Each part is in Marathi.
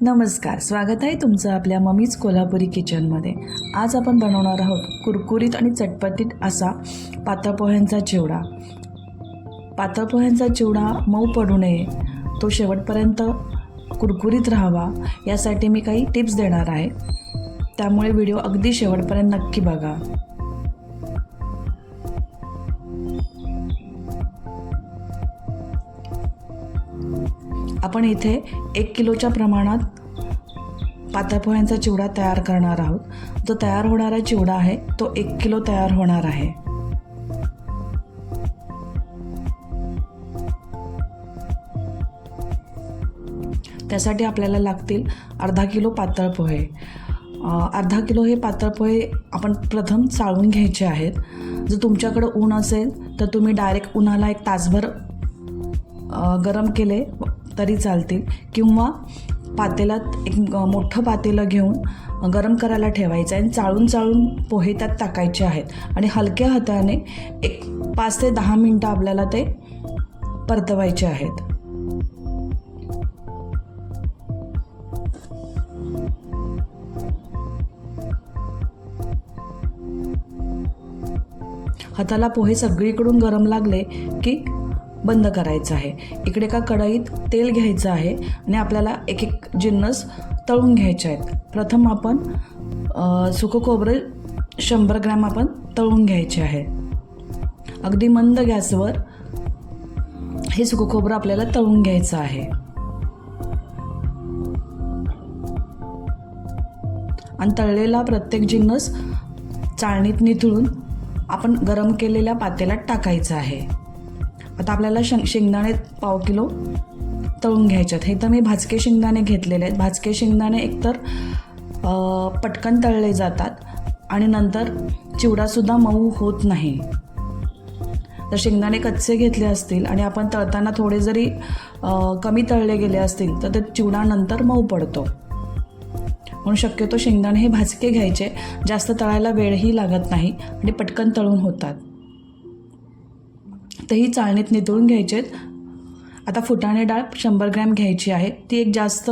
नमस्कार स्वागत आहे तुमचं आपल्या मम्मीज कोल्हापुरी किचनमध्ये. आज आपण बनवणार आहोत कुरकुरीत आणि चटपटीत असा पातळपोह्यांचा चिवडा. पातळ पोह्यांचा चिवडा मऊ पडू नये तो शेवटपर्यंत कुरकुरीत राहावा यासाठी मी काही टिप्स देणार आहे. त्यामुळे व्हिडिओ अगदी शेवटपर्यंत नक्की बघा. आपण इथे एक किलोच्या प्रमाणात पातळ पोह्यांचा चिवडा तयार करणार आहोत. जो तयार होणारा चिवडा आहे तो एक किलो तयार होणार आहे. त्यासाठी आपल्याला लागतील अर्धा किलो पातळ पोहे अर्धा किलो हे पातळ पोहे आपण प्रथम चाळून घ्यायचे आहेत. जर तुमच्याकडं ऊन असेल तर तुम्ही डायरेक्ट उन्हाला एक तासभर गरम केले तरी चालतील. किंवा पातेलात एक मोठं पातेलं घेऊन गरम करायला ठेवायचं आहे. आणि चाळून चाळून पोहे त्यात टाकायचे आहेत. आणि हलक्या हाताने एक पाच ते दहा मिनटं आपल्याला ते परतवायचे आहेत. हाताला पोहे सगळीकडून गरम लागले की बंद करायचं आहे. इकडे का कढईत तेल घ्यायचं आहे आणि आपल्याला एक एक जिन्नस तळून घ्यायचे आहेत. प्रथम आपण सुकं खोबरं शंभर ग्रॅम आपण तळून घ्यायचे आहे. अगदी मंद गॅसवर हे सुकं खोबरं आपल्याला तळून घ्यायचं आहे. आणि तळलेला प्रत्येक जिन्नस चाळणीत निथळून आपण गरम केलेल्या पातेल्यात टाकायचं आहे. आता आपल्याला शं शेंगदाणे पाव किलो तळून घ्यायच्यात हे तर मी भाजके शेंगदाणे घेतलेले आहेत. भाजके शेंगदाणे एकतर पटकन तळले जातात आणि नंतर चिवडासुद्धा मऊ होत नाही. तर शेंगदाणे कच्चे घेतले असतील आणि आपण तळताना थोडे जरी कमी तळले गेले असतील तर ते चिवडा नंतर मऊ पडतो. म्हणून शक्यतो शेंगदाणे हे भाजके घ्यायचे. जास्त तळायला वेळही लागत नाही आणि पटकन तळून होतात. तर ही चाळणीत नितळून घ्यायचे आहेत आता फुटाणे डाळ शंभर ग्रॅम घ्यायची आहे. ती एक जास्त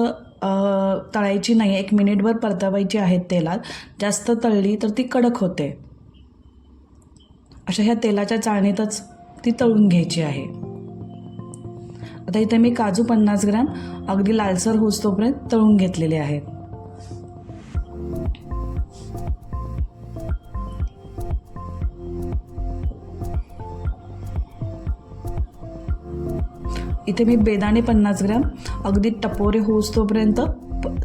तळायची नाही एक मिनिटभर परतवायची आहेत तेलात. जास्त तळली तर ती कडक होते. अशा ह्या तेलाच्या चाळणीतच ती तळून घ्यायची आहे. आता इथे मी काजू पन्नास ग्रॅम अगदी लालसर होस तोपर्यंत तळून घेतलेले आहेत. इथे मी बेदाणे पन्नास ग्रॅम अगदी टपोरे होऊस तोपर्यंत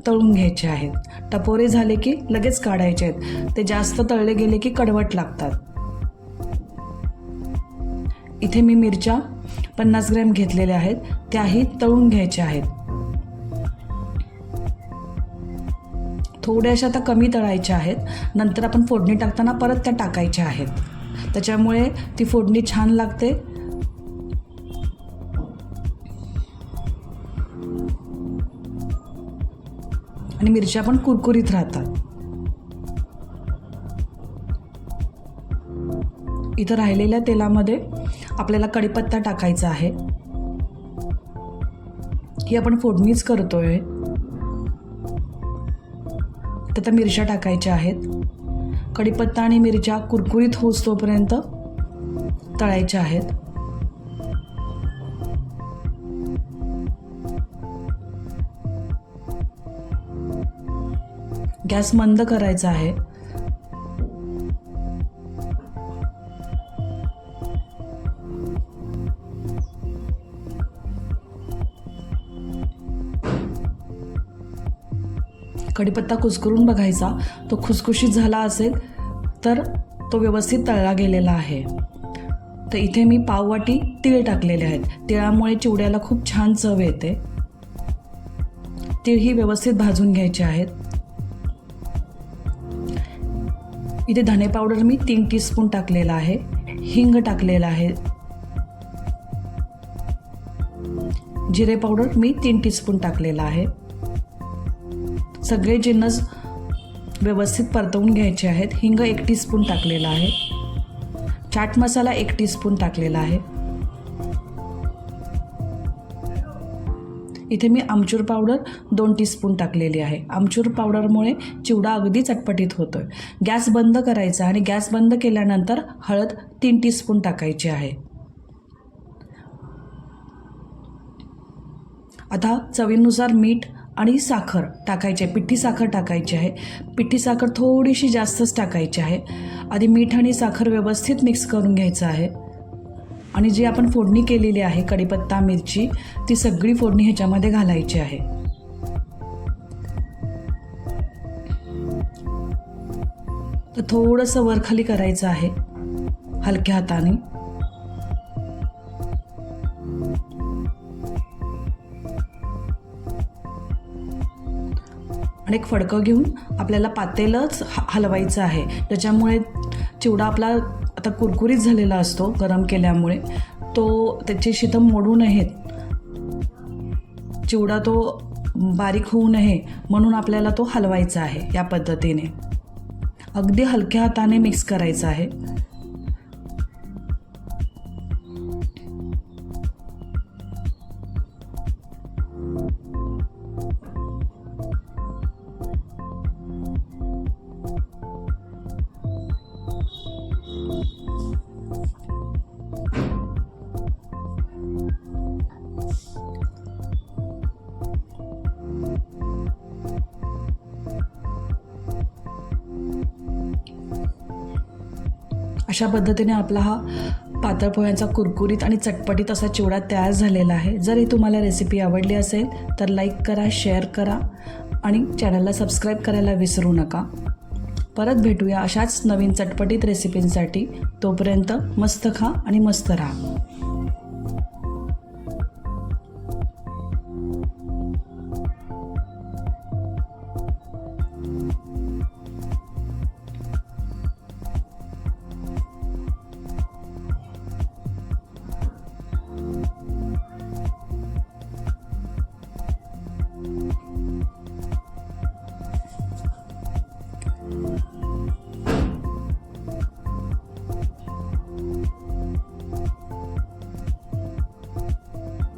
तळून घ्यायचे आहेत. टपोरे झाले की लगेच काढायचे आहेत. ते जास्त तळले गेले की कडवट लागतात. इथे मी मिरच्या पन्नास ग्रॅम घेतलेल्या आहेत. त्याही तळून घ्यायच्या आहेत. थोड्याशा आता कमी तळायच्या आहेत. नंतर आपण फोडणी टाकताना परत त्या टाकायच्या आहेत. त्याच्यामुळे ती फोडणी छान लागते. आणि मिरच्या पण कुरकुरीत राहतात. इथं राहिलेल्या तेलामध्ये आपल्याला कडीपत्ता टाकायचा आहे. ही आपण फोडणीच करतोय. आता मिरच्या टाकायच्या आहेत. कढीपत्ता आणि मिरच्या कुरकुरीत होस तोपर्यंत तळायच्या आहेत. गॅस मंद करायचा आहे. कढीपत्ता कुस्करून बघायचा. तो खुसखुशीत झाला असेल तर तो व्यवस्थित तळला गेलेला आहे. तर इथे मी पाववाटी तीळ टाकलेले आहेत. तिळामुळे चिवड्याला खूप छान चव येते. तीळ ही व्यवस्थित भाजून घ्यायचे आहेत. इथे धने पावडर मी तीन टीस्पून टाकलेला आहे. हिंग टाकलेला आहे. जिरे पावडर मी तीन टीस्पून टाकलेला आहे. सगळे जिन्नस व्यवस्थित परतवून घ्यायचे आहेत. हिंग एक टीस्पून टाकलेला आहे. चाट मसाला एक टीस्पून टाकलेला आहे. इथे मी आमचूर पावडर दोन टीस्पून टाकलेली आहे. आमचूर पावडरमुळे चिवडा अगदी चटपटीत होतो आहे गॅस बंद करायचा आणि गॅस बंद केल्यानंतर हळद तीन टीस्पून टाकायची आहे. आता चवीनुसार मीठ आणि साखर टाकायची आहे. पिठी साखर टाकायची आहे. पिठी साखर थोडीशी जास्तच टाकायची आहे. आधी मीठ आणि साखर व्यवस्थित मिक्स करून घ्यायचं आहे. आणि जी आपण फोडणी केलेली आहे कढीपत्ता मिरची ती सगळी फोडणी ह्याच्यामध्ये घालायची आहे. तर थोडंसं वरखाली करायचं आहे हलक्या हाताने. आणि एक फडकं घेऊन आपल्याला पातेलच हलवायचं आहे. त्याच्यामुळे चिवडा आपला आता कुरकुरीत झालेला असतो गरम केल्यामुळे. तो त्याचे शीतं मोडू नयेत. चिवडा तो बारीक होऊ नये म्हणून आपल्याला तो हलवायचा आहे या पद्धतीने. अगदी हलक्या हाताने मिक्स करायचा आहे. अशा पद्धतीने आपला हा पातळ पोह्यांचा कुरकुरीत आणि चटपटीत असा चिवडा तयार झालेला आहे. जर ही तुम्हाला रेसिपी आवडली असेल तर लाईक करा शेअर करा आणि चॅनलला सबस्क्राईब करायला विसरू नका. परत भेटूया अशाच नवीन चटपटीत रेसिपींसाठी तोपर्यंत मस्त खा आणि मस्त राहा.